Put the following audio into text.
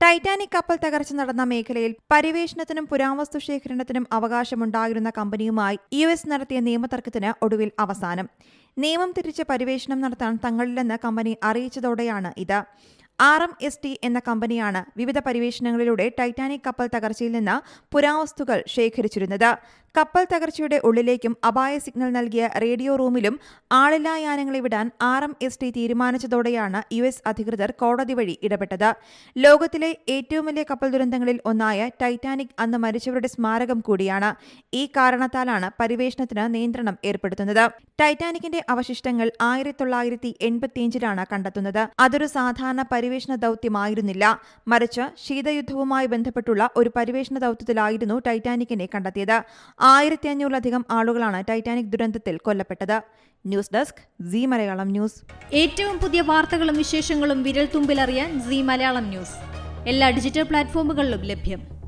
Titanic കപ്പൽ തകർച്ച നടന്ന മേഖലയിൽ പരിവേഷണത്തിനും പുരാവസ്തു ശേഖരണത്തിനും അവകാശമുണ്ടായിരുന്ന കമ്പനിയുമായി യു എസ് നടത്തിയ നിയമതർക്കത്തിന് ഒടുവിൽ അവസാനം. നിയമം തിരിച്ച് പരിവേഷണം നടത്താൻ തങ്ങളില്ലെന്ന് കമ്പനി അറിയിച്ചതോടെയാണ് ഇത്. ആർ എം എസ് ടി എന്ന കമ്പനിയാണ് വിവിധ പരിവേഷണങ്ങളിലൂടെ ടൈറ്റാനിക് കപ്പൽ തകർച്ചയിൽ നിന്ന് പുരാവസ്തുക്കൾ ശേഖരിച്ചിരുന്നത്. കപ്പൽ തകർച്ചയുടെ ഉള്ളിലേക്കും അപായ സിഗ്നൽ നൽകിയ റേഡിയോ റൂമിലും ആളില്ലാ യാനങ്ങളെ വിടാൻ ആർ എം എസ് ടി തീരുമാനിച്ചതോടെയാണ് യു എസ് അധികൃതർ കോടതി വഴി ഇടപെട്ടത്. ലോകത്തിലെ ഏറ്റവും വലിയ കപ്പൽ ദുരന്തങ്ങളിൽ ഒന്നായ ടൈറ്റാനിക് അന്ന് മരിച്ചവരുടെ സ്മാരകം കൂടിയാണ്. ഈ കാരണത്താലാണ് പരിവേഷണത്തിന് നിയന്ത്രണം ഏർപ്പെടുത്തുന്നത്. ടൈറ്റാനിക്കിന്റെ അവശിഷ്ടങ്ങൾ ആയിരത്തി തൊള്ളായിരത്തി എൺപത്തിയഞ്ചിലാണ് കണ്ടെത്തുന്നത്. അതൊരു സാധാരണ പരിവേഷണ ദൗത്യമായിരുന്നില്ല. മറിച്ച് ശീതയുദ്ധവുമായി ബന്ധപ്പെട്ടുള്ള ഒരു പരിവേഷണ ദൗത്യത്തിലായിരുന്നു ടൈറ്റാനിക്കിനെ കണ്ടെത്തിയത്. ആയിരത്തി അഞ്ഞൂറിലധികം ആളുകളാണ് ടൈറ്റാനിക് ദുരന്തത്തിൽ കൊല്ലപ്പെട്ടത്. News desk C Malayalam news. ഏറ്റവും പുതിയ വാർത്തകളും വിശേഷങ്ങളും വിരൽ തുമ്പിലറിയാൻ സി മലയാളം ന്യൂസ്. എല്ലാ ഡിജിറ്റൽ പ്ലാറ്റ്ഫോമുകളിലും ലഭ്യം.